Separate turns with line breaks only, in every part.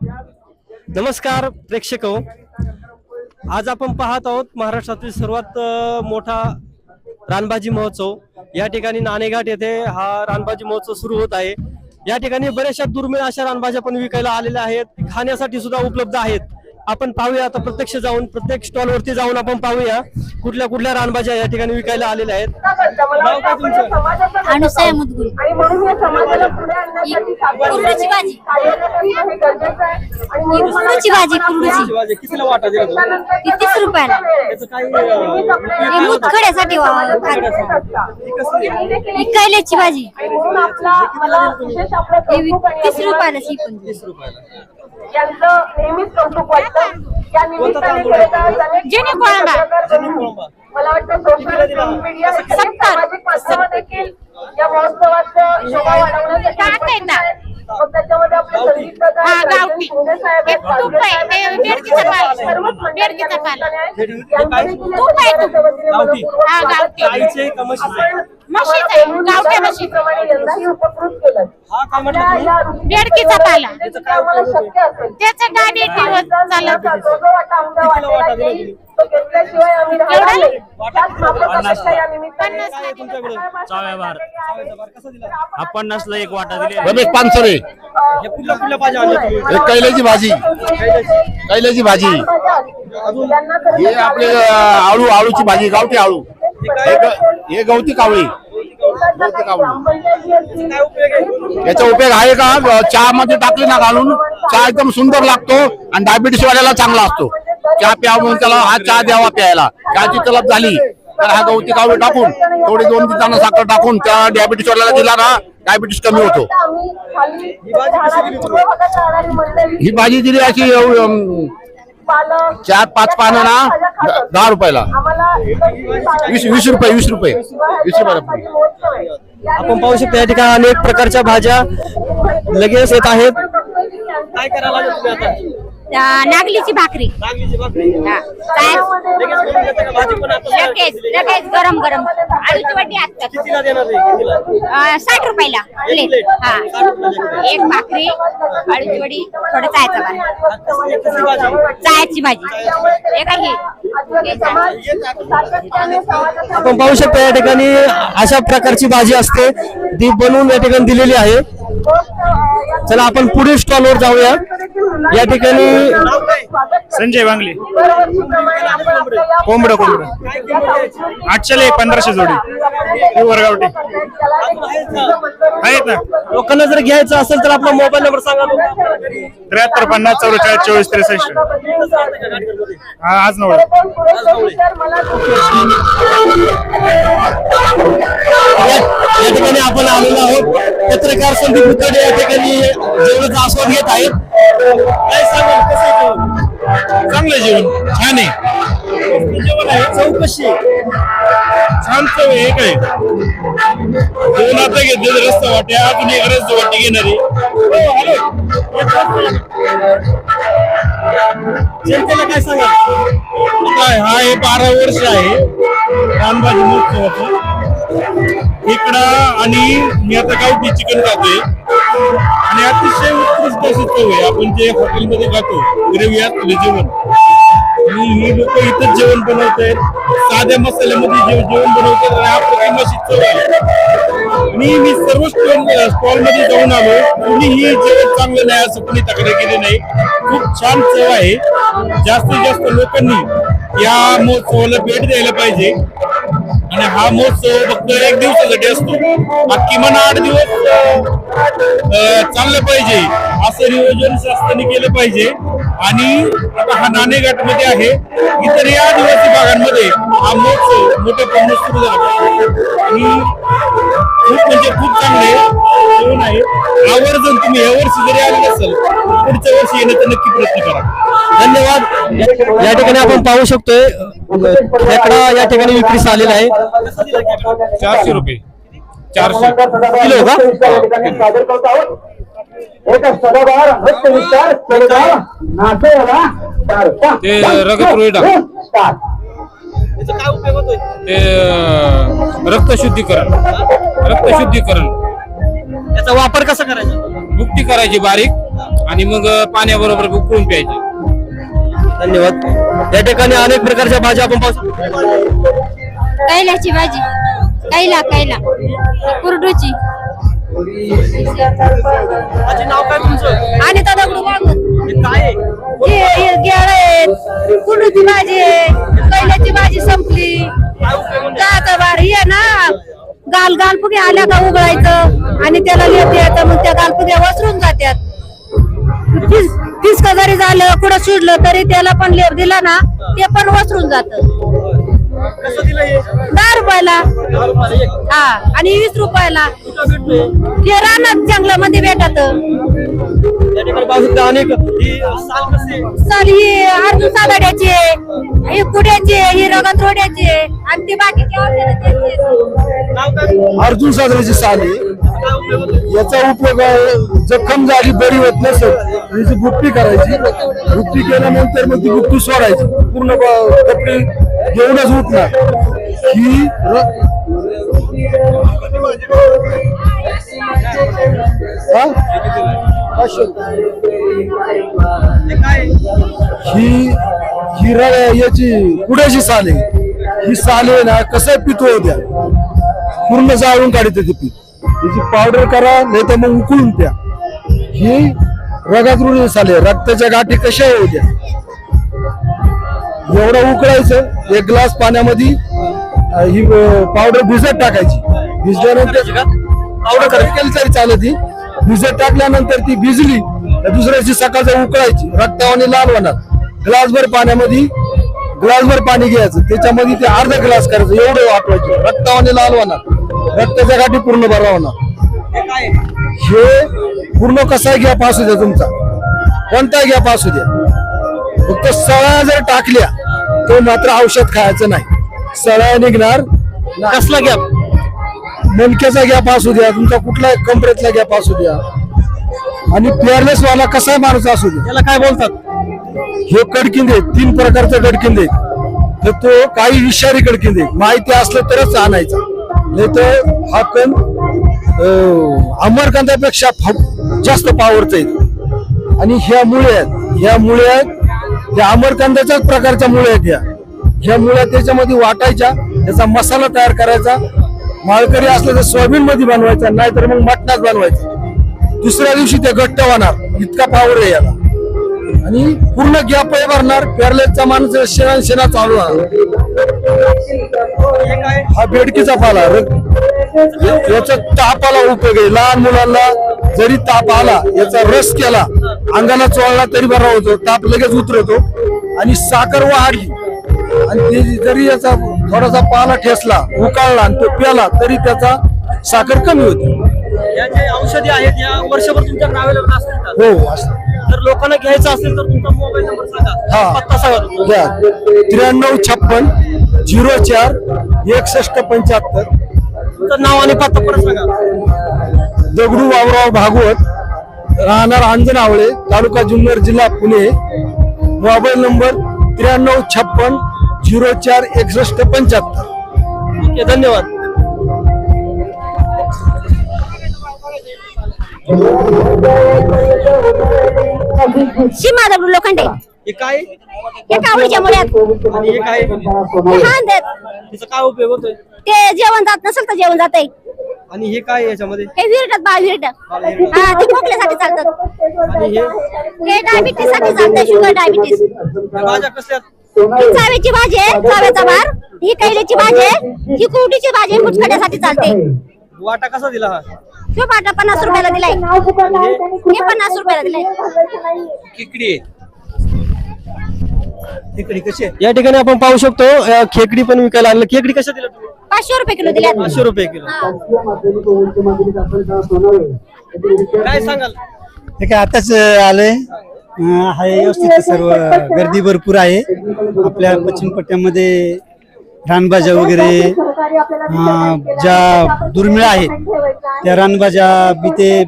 नमस्कार प्रेक्षक आज आपण पाहत आहोत महाराष्ट्रातील सर्वात मोठा रानबाजी महोत्सव. या ठिकाणी नाणेघाट येथे हा रानबाजी महोत्सव सुरू होत आहे. या ठिकाणी बऱ्याचशा दुर्मिळ अशा रानभाज्या पण विकायला आलेल्या आहेत. खाण्यासाठी सुद्धा उपलब्ध आहेत. आपण पाहूया आता प्रत्यक्ष जाऊन प्रत्येक स्टॉल वरती जाऊन आपण पाहूया कुठल्या कुठल्या रानभाज्या या ठिकाणी विकायला आलेल्या आहेत. नाव काय तुमचं?
अनुसया मुदगुल. कुरडूची भाजी.
कार्य करणं हे गरजेचं आहे. आणि म्हणून मला
कुरडूची भाजी कुरडूची.
शिवाजी, कितीला वाटा दिला तुम्ही?
त्यानंतर
ती तीस रुपयाला.
त्याचं काही अ,
ही मुतखड्यासाठी वा-
ही कसली आहे?
ही कैल्याची भाजी. ही वी- तीस रुपयाला ही पण.
तीस रुपयाला.
यांचं नेहमीच कौतुक वाटतं. या निमित्ताने. मला वाटतं सोशल? मीडिया सामाजिक माध्यमं देखील या महोत्सवाचं शोभा वाढवण्यासाठी त्याच्यामध्ये आपले
हा.
शिंदे साहेब. सर्वच मंडळी.
हे- हे
हा?
आपण
म्हशीचं आहे, गावठी
हा
बेडकीचा पाला.
त्याचं
गाडी ठेवत चालत?
हा पन्नासला. एक वाटा दिले.
रमेश पानसरे.
हे कुठल्या कुठल्या भाज्या आणल्या?
हे कैल्याची भाजी. कैल्याची भाजी. हे आपले अं, आळू आळूची भाजी गावठी आळू. हे ग- हे गवती कावळी. याचा उपयोग आहे का? चहा मध्ये टाकली ना घालून? चहा एकदम सुंदर लागतो आणि डायबिटीस वाल्याला चांगला असतो. चहा प्यावा म्हणून त्याला हा चहा द्यावा प्यायला. चहाची तलब झाली. तर हा गवती कावळी टाकून थोडी दोन दिवसांना साखर टाकून त्या डायबिटीस वाल्याला दिला ना डायबिटीस कमी होतो. ही भाजी दिली अशी चार पाच पानं ना दहा रुपयाला. वीस वीस रुपये वीस रुपये वीस रुपयाला.
आपण पाहू शकतो या ठिकाणी अनेक प्रकारच्या भाज्या लगेच येत आहेत. काय करायला लागेल तुम्ही आता?
नागलीची भाकरी.
नागलीची भाकरी.
हा. काय?
लगेच बनवून देता का? भाजी पण आता
लगेच लगेच गरम गरम. आळूची वाटी असतात.
कितीला देणार आहे? कितीला?
अं, साठ रुपयाला. प्लेट. हा. एक भाकरी आळूची वडी थोडं चायचा भात.
कसली भाजी.
चायची भाजी. एक आहे
आपण पाहू शकतो या ठिकाणी अशा प्रकारची भाजी असते. ती बनवून या ठिकाणी दिलेली आहे. चला आपण पुढील स्टॉलवर जाऊया. या ठिकाणी
संजय वांगले. कोंबडं कोंबडं. आठशेला एक पंधराशे जोडी. ही वरगावटी. आहेत ना?
लोकांना जर घ्यायचं असेल तर आपला मोबाईल नंबर सांगा.
त्र्याहत्तर पन्नास चौवेचाळीस चोवीस त्रेसष्ट. हा आज नवळ
या या ठिकाणी आपण आलेलो आहोत. पत्रकार संदीप मुतडे या ठिकाणी जेवणाचा आस्वाद घेत आहेत. काय सांगाल कसं आहे जेवण?
चांगलं जेवण छान आहे.
जेवण आहे चव कशी आहे?
छान चव हे काय? दोन आता घेतले रस्ता वाटे अजून एक रस्ता वाटे घेणारी
हो. जनतेला काय सांगाल?
काय हा हे बारा वर्ष आहे. रानबाजी महोत्सवाचं. इकडं आणि मी आता गावठी चिकन खातोय. आणि अतिशय उत्कृष्ट अशी चव आहे. आपण जे हॉटेलमध्ये खातो ग्रेव्ही असलेलं जेवण. आणि ही लोक इथंच जेवण बनवत आहेत साध्या मसाल्यामध्ये जे जेवण बनवतात आणि अप्रतिम अशी चव आहे. मी मी सर्व स्टॉलमध्ये जाऊन आलो. कुणीही जेवण चांगलं नाही असं कुणी तक्रार केली नाही. खूप छान चव आहे. जास्तीत जास्त लोकांनी या महोत्सवाला भेट द्यायला पाहिजे. आणि हा महोत्सव फक्त एक दिवसासाठी असतो. हा किमान आठ दिवस अं, चाललं पाहिजे. असं नियोजन शासनाने केलं पाहिजे. आणि आता हा नाणेघाटमध्ये आहे या आदिवासी भागांमध्ये हा महोत्सव मोठ्या प्रमाणात सुरू झाला. आणि खूप म्हणजे खूप चांगले जेवण आहे हो, आवर्जून तुम्ही या वर्षी जरी आले नसेल पुढच्या वर्षी येण्याचा नक्की प्रयत्न करा.
धन्यवाद. या- ठिकाणी आपण पाहू शकतोय खेकडा या ठिकाणी विक्रीस आलेला आहे.
चारशे रुपये. चारशे.
किलो का?
ते रगत रोहिडा ते अं, रक्तशुद्धीकरण. रक्तशुद्धीकरण.
त्याचा वापर कसा करायचा?
बुकटी करायची बारीक आणि मग पाण्याबरोबर उकळून प्यायची.
धन्यवाद. या ठिकाणी अनेक प्रकारच्या भाज्या आपण पाहू शकतो.
कैलाची भाजी कैला कैला कुरडूची.
आजी नाव काय तुमचं?
आणि तो दगडू वागून
हे काय आहे?
गेळ आहेत कुरडूची भाजी आहे कैल्याची भाजी संपली. जायचं बार ये ना. गाल गाल फुगे आल्या का उघडायचं आणि त्याला लेप द्यायचं मग त्या गाल फुग्या वसरून जात्यात फिसक जरी झालं कुठं सुडलं तरी त्याला पण लेप दिला ना ते पण वसरून जात.
हे?
दहा रुपयाला. हा आणि वीस रुपयाला? ते रानात जंगलामध्ये भेटत.
अनेक ही साल कसे?
ही अर्जुन ही कुड्याची आहे ही रगत रोड्याची आहे आणि ती बाकीची औषधं त्यांची आहेत.
नाव काय?
अर्जुन साजऱ्याची साल आहे
काय उपयोग होतो?
याचा उपयोग आहे जखम झाली बरी होत नसेल तर याची गुप्ती करायची गुप्ती केल्यानंतर मग ती गुप्ती सोडायची. पूर्ण ब- कपडे घेऊनच उठणार. ही र- ही हिरा याची कुड्याची साले ही साले ना कसं पितो द्या. पूर्ण जाळून काढते ते पीठ. त्याची पावडर करा नाही तर मग उकळून प्या. ही रगात रुळी साले रक्ताच्या गाठी कशा येऊ द्या? एवढं उकळायचं एक ग्लास पाण्यामध्ये ही पावडर भिजत टाकायची. भिजल्यानंतर पावडर केली चालत ही. भिजत टाकल्यानंतर ती भिजली तर दुसऱ्या दिवशी सकाळचं उकळायची. रक्तावाने लाल होणार. ग्लासभर पाण्यामध्ये ग्लासभर पाणी घ्यायचं. त्याच्यामध्ये ते अर्धा ग्लास करायचं. एवढं वाटवायचं. रक्तावाने लाल होणार. रक्ताच्या गाठी पूर्ण बरा होणार.
हे
पूर्ण कसा गॅप असू द्या तुमचा. कोणता गॅप असू द्या. फक्त सळ्या जर टाकल्या तो मात्र औषध खायचं नाही. सळ्या निघणार.
कसला गॅप
मणक्याचा गॅप असू द्या तुमचा कुठला कमरेतला गॅप असू द्या. आणि पेअरलेस वाला कसा माणूस असू द्या.
याला काय बोलतात?
हे कडकिंदे तीन प्रकारचे कडकिंदे. तर तो काही विषारी कडकिंदे. माहिती असलं तरच आणायचा. नाही तर हा कण अं, अमरकांदापेक्षा फ- जास्त पावरचा आहे. आणि ह्या मुळे आहेत ह्या मुळे आहेत ह्या अमरकांदाच्याच प्रकारच्या मुळे आहेत ह्या. ह्या मुळ्या त्याच्यामध्ये वाटायच्या त्याचा मसाला तयार करायचा माळकरी असलं तर सोयाबीन मध्ये बनवायचा नाहीतर मग मटणात बनवायचा. दुसऱ्या दिवशी ते घट्ट होणार इतका पावर आहे याला. आणि पूर्ण गॅप भरणार पेरलेचा माणूस शेणा शेणा चालू राहणार
हा
बेडकीचा पाला याचा तापाला उपयोग आहे. लहान मुलांना जरी ताप आला याचा रस केला अंगाला चोळला तरी बरा होतो ताप लगेच उतरतो. आणि साखर वाढली आणि ते जरी याचा थोडासा पाला ठेसला उकाळला आणि तो प्याला तरी त्याचा साखर कमी होते.
या जे औषधी आहेत या वर्षभर तुमच्याकडे अवेलेबल असतील का?
हो असं
जर लोकांना घ्यायचं असेल तर तुमचा मोबाईल नंबर सांगा.
हा.
पत्ता सांगा तुमचा.
त्र्याण्णव छप्पन झिरो चार एकसष्ट पंच्याहत्तर.
तुमचं नाव आणि पत्ता परत सांगा.
दगडू वावराव भागवत राहणार अंजनावळे तालुका जुन्नर जिल्हा पुणे. मोबाईल नंबर त्र्याण्णव छप्पन झिरो चार एकसष्ट पंच्याहत्तर.
ओके धन्यवाद.
सीमा दगडू लोखंडे.
हे काय?
हे कावळीच्या मुळ्यात.
आणि हे काय?
हे हांदेत
तिचा काय उपयोग होतोय?
ते जेवण जात नसेल तर जेवण जात
आणि हे काय आहे याच्यामध्ये?
हे विरटत बा विरट. हा ते खोकल्यासाठी चालतात.
आणि हे?
हे डायबिटीससाठी चालतं शुगर डायबिटीस
भाज्या कसल्यात
ही चाव्याची भाजी आहे चाव्याचा भार. ही कैल्याची भाजी आहे. ही कुरडीची भाजी आहे, मुचखड्यासाठी चालते.
वाटा कसा दिला हा?
तो पाटा पन्नास रुपयाला दिलाय. हे पन्नास रुपयाला दिलाय.
किकडी
या ठिकाणी आपण पाहू शकतो अ, खेकडी पण विकायला आणलं खेकडी कशा दिल्या तुम्ही?
पाचशे रुपये किलो दिल्यात.
पाचशे रुपये किलो. काय सांगाल?
हे काय आताच आलंय? अं, आहे व्यवस्थित सर्व. गर्दी भरपूर आहे. आपल्या पश्चिम पट्ट्यामध्ये रानभाज्या वगैरे ज्या दुर्मिळ आहेत त्या रानभाज्या बिते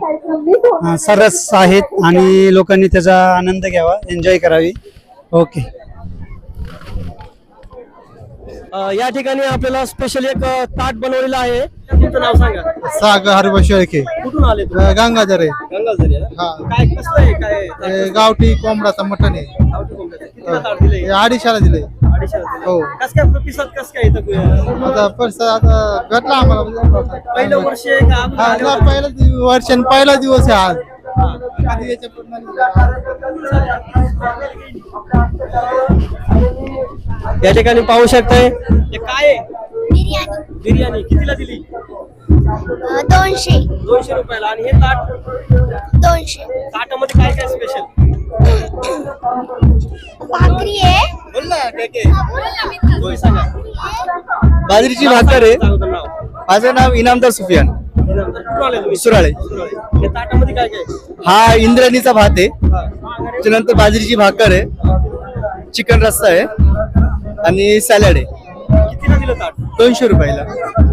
सरस आहेत आणि लोकांनी त्याचा आनंद घ्यावा एन्जॉय करावी. ओके.
या ठिकाणी आपल्याला स्पेशल एक ताट बनवलेलं आहे तुमचं नाव सांगा
सागर हरिभाऊ शेळके
कुठून आले तुम्ही
गंगाधर आहे
गंगाझरी आहे ना?
हा.
काय कसलं आहे काय
हे गावठी कोंबडाचा मटण आहे
गावठी कोंबड्याचं. कितीला ताट दिलंय?
हे अडीचशेला दिले. हो.
कसं काय प्रतिसाद कसं काय इथं
आता परस आता भेटला आम्हाला
पहिलं वर्ष आहे का अगोदर
हा,
आले
हा,
होते?
पहिला वर्ष आणि पहिला दिवस आहे आज कधी याच्या पूर्ण
या ठिकाणी पाहू शकताय. हे काय? आहे?
बिर्याणी.
बिर्याणी. कितीला दिली?
अं, दोनशे.
दोनशे रुपयाला. आणि हे ताट?
दोनशे.
ताटामध्ये काय काय स्पेशल
भाकरी आहे.
बोल ना काय काय होय सांगा.
बाजरीची भाकर आहे
सांगा नाव.
माझं नाव इनामदार सुफियान.
कुठून आले तुम्ही?
सुराळे.
हे ताटामध्ये काय काय?
हा इंद्राणीचा भात आहे.
हा.
त्याच्यानंतर बाजरीची भाकर आहे. चिकन रस्सा आहे. आणि सॅलड आहे.
कितीला दिलं ताट?
दोनशे रुपयाला.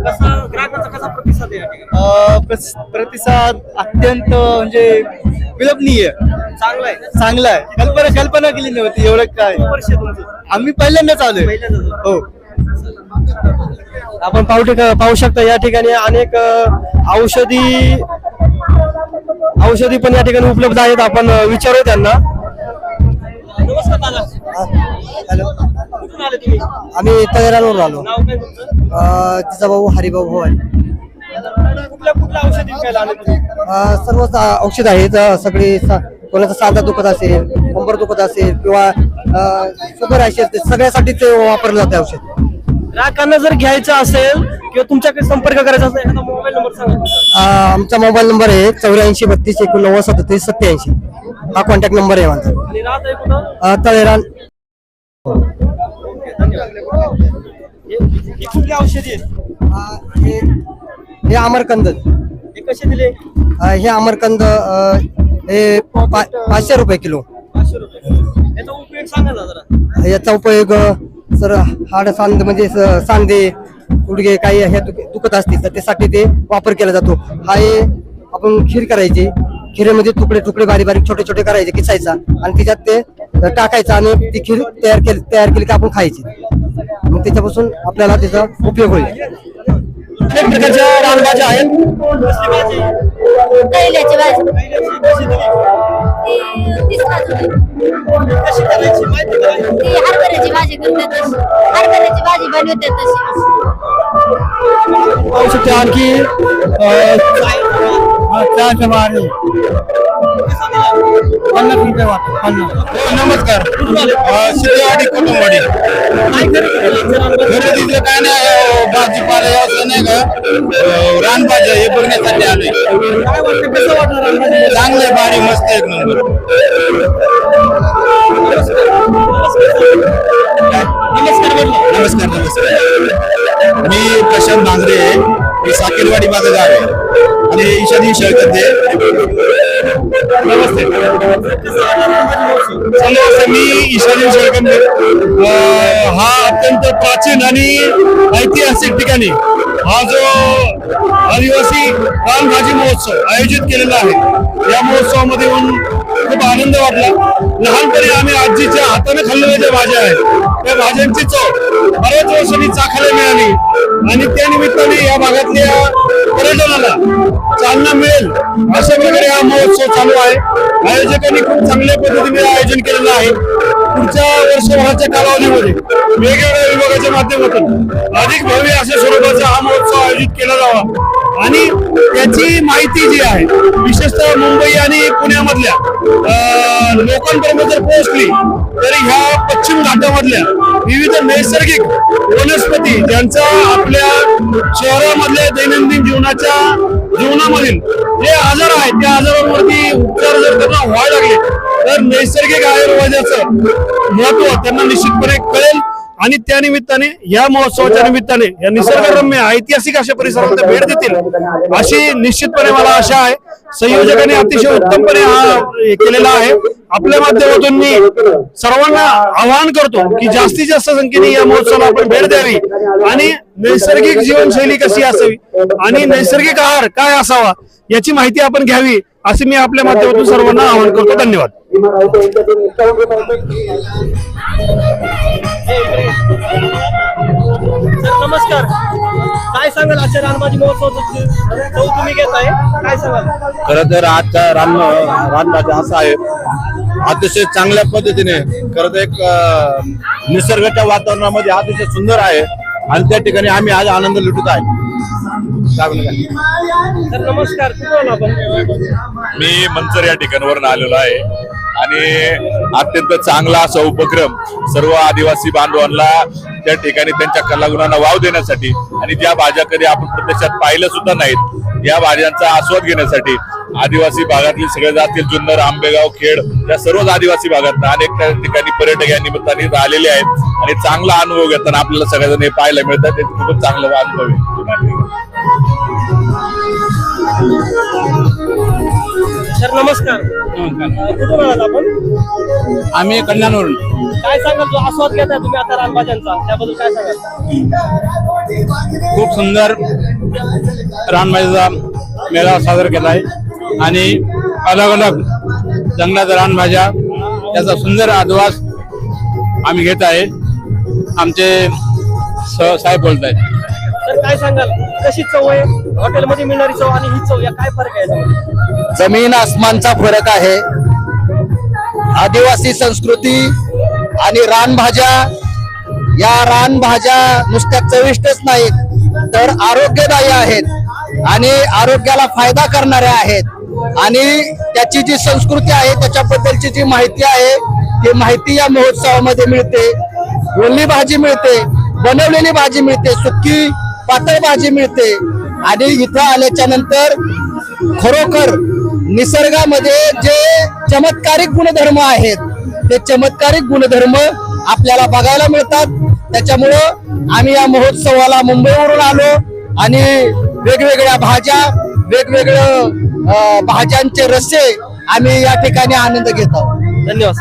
कसा ग्राहकांचा कसा प्रतिसाद आहे या ठिकाणी?
अं, प्रस- प्रतिसाद अत्यंत म्हणजे विलंबनीय
चांगला आहे.
चांगला आहे. कल्पना कल्पना केली नव्हती एवढं काय.
किती वर्ष आहे तुमचं?
आम्ही पहिल्यांदाच आलोय.
पहिल्यांदाच
हो.
आपण पाहू ठिका पाहू शकता या ठिकाणी अनेक अ, औषधी औषधी पण या ठिकाणी उपलब्ध आहेत. आपण अ, विचारू त्यांना. नमस्कार दादा.
हॅलो.
कुठून आले तुम्ही?
आम्ही तळेरांवरून आलो.
नाव काय तुमचं?
तिचा भाऊ हरिभाऊ भवानी.
कुठल्या कुठल्या औषधी विकायला आले तुम्ही?
सर्व औषध आहेत. सगळे कोणाचा सांधा दुखत असेल कंबर दुखत असेल किंवा शुगर असेल ते सगळ्यासाठी ते वापरलं जाते औषध.
ग्राहकांना जर घ्यायचं असेल किंवा तुमच्याकडे संपर्क करायचा असेल एखादा मोबाईल नंबर सांगा.
आमचा मोबाईल नंबर आहे चौऱ्याऐंशी बत्तीस एकोणनव्वद सदतीस सत्याऐंशी. हा कॉन्टॅक्ट नंबर आहे माझा.
आणि राहत आहे कुठं?
अ, तळेरान.
ओके, धन्यवाद. हे हे कुठली औषधी
हे हे अमरकंद
हे कसे दिले?
अ, हे अमरकंद अ, हे पा- पाचशे रुपये किलो.
पाचशे रुपये. याचा उपयोग सांगा ना जरा.
याचा उपयोग अ, सर हाड सांद म्हणजे स- सांधे गुडघे काही हे दुखत असतील तर त्यासाठी ते वापर केला जातो. हा हे आपण खीर करायची. खिरेमध्ये तुकडे तुकडे बारीक बारीक छोटे छोटे करायचे किसायचा. आणि त्याच्यात ते टाकायचं आणि ती खीर तयार केली तयार केली की आपण खायची. मग त्याच्यापासून आपल्याला त्याचा उपयोग होईल.
अनेक प्रकारच्या रानभाज्या आहेत. भाजी
कैल्याची भाजी? ती तीस
का
ती हरभऱ्याची भाजी करतात तशी. हरभऱ्याची भाजी बनवतात तशी.
पाहू शकतो आणखी अं,
चहाच्या मारे. पन्नास रुपये वाटत पन्नास.
हो, नमस्कार
कुठून
कुटुंबवाडी.
खरेदी
खरेदीचं काय नाही अ, भाजीपाला असं नाही का? रानभाज्या हे बघण्यासाठी आले
काय वाटतं कसं
चांगले भारी मस्त एक नंबर.
नमस्कार
नमस्कार नमस्कार मी प्रशांत आहे. मी साकेरवाडी माझं गाव आहे. आणि ईशानी शेळकते नमस्ते. मी ईशानी शेळकंदे हा अत्यंत प्राचीन आणि ऐतिहासिक ठिकाणी हा जो आदिवासी रानभाजी महोत्सव आयोजित केलेला आहे या महोत्सवामध्ये येऊन खूप आनंद वाटला. लहानपणी आम्ही आजीच्या हाताने खाल्लेल्या ज्या भाज्या आहेत त्या भाज्यांची चव. बऱ्याच वर्षांनी चाखायला मिळाली. आणि त्या निमित्ताने या भागातल्या पर्यटनाला चालना मिळेल अशा प्रकारे हा महोत्सव चालू आहे. आयोजकांनी खूप चांगल्या पद्धतीने आयोजन केलेलं आहे. पुढच्या वर्षभराच्या कालावधीमध्ये वेगवेगळ्या विभागाच्या माध्यमातून अधिक भव्य अशा स्वरूपाचा हा महोत्सव आयोजित केला जावा. आणि त्याची माहिती जी आहे विशेषतः मुंबई आणि पुण्यामधल्या लोकांपर्यंत जर पोहोचली तर ह्या पश्चिम घाटामधल्या विविध नैसर्गिक वनस्पती ज्यांचा आपल्या शहरामधल्या दैनंदिन जीवनाच्या जीवनामधील जे आजार आहेत त्या आजारांवरती उपचार जर त्यांना व्हायला लागले तर नैसर्गिक आयुर्वेदाचं महत्त्व त्यांना निश्चितपणे कळेल. आणि त्या निमित्ताने या महोत्सवाच्या निमित्ताने या निसर्गरम्य ऐतिहासिक अशा परिसरामध्ये भेट देतील अशी निश्चितपणे मला आशा आहे. संयोजकांनी अतिशय उत्तमपणे हा हे केलेला आहे. आपल्या माध्यमातून मी सर्वांना आवाहन करतो की जास्तीत जास्त संख्येने या महोत्सवाला आपण भेट द्यावी. आणि नैसर्गिक जीवनशैली कशी असावी आणि नैसर्गिक आहार काय असावा याची माहिती आपण घ्यावी असे मी आपल्या माध्यमातून सर्वांना आवाहन करतो. धन्यवाद.
नमस्कार. काय सांगाल आजच्या रानबाजी महोत्सव तुम्ही घेताय. काय सांगाल?
खरं तर आजचा रान रानराजा असा आहे. अतिशय चांगल्या पद्धतीने खरं तर एक अं, निसर्गाच्या वातावरणामध्ये अतिशय सुंदर आहे. आणि त्या ठिकाणी आम्ही आज आनंद लुटत आहे. काय काय?
नमस्कार. कुठून आला आपण?
मी मंचर या ठिकाणावरून आलेलो आहे. आणि अत्यंत चांगला असा उपक्रम सर्व आदिवासी बांधवांना त्या ठिकाणी त्यांच्या कलागुणांना वाव देण्यासाठी आणि ज्या भाज्या कधी आपण प्रत्यक्षात पाहिलं सुद्धा नाहीत या भाज्यांचा आस्वाद घेण्यासाठी आदिवासी भागातील सगळे जातील. जुन्नर आंबेगाव खेड या सर्वच आदिवासी भागात अनेक त्या ठिकाणी पर्यटक या निमित्ताने आलेले आहेत. आणि चांगला अनुभव घेताना आपल्याला सगळ्याजण हे पाहायला मिळतात ते खूपच चांगला अनुभव आहे.
सर नमस्कार. अं, कुठून आलात आपण?
आम्ही कल्याणवरून.
काय सांगाल जो आस्वाद घेताय तुम्ही आता रानबाज्यांचा त्याबद्दल काय सांगाल?
खूप सुंदर रानभाजीचा मेळावा साजरा केला आहे. आणि अलग अलग जंगलाच्या रानभाज्या त्याचा सुंदर आदवास आम्ही घेत आहे. आमचे स- साहेब बोलत आहेत
तर काय सांगाल? कशी चव आहे? हॉटेलमध्ये मिळणारी चव आणि ही चव या काय फरक आहे?
जमीन आसमानचा फरक आहे. आदिवासी संस्कृती आणि रानभाज्या या रानभाज्या नुसत्या चविष्टच नाहीत तर आरोग्यदायी आहेत आणि आरोग्याला फायदा करणाऱ्या आहेत. आणि त्याची जी संस्कृती आहे त्याच्याबद्दलची जी माहिती आहे ती माहिती या महोत्सवामध्ये मिळते. ओली भाजी मिळते बनवलेली भाजी मिळते सुकी पातळ भाजी मिळते. आणि इथं आल्याच्यानंतर खरोखर निसर्गामध्ये जे चमत्कारिक गुणधर्म आहेत ते चमत्कारिक गुणधर्म आपल्याला बघायला मिळतात. त्याच्यामुळं आम्ही या महोत्सवाला मुंबईवरून आलो आणि वेगवेगळ्या भाज्या वेगवेगळं भाज्यांचे रस्से आम्ही या ठिकाणी आनंद घेत आहोत.
धन्यवाद.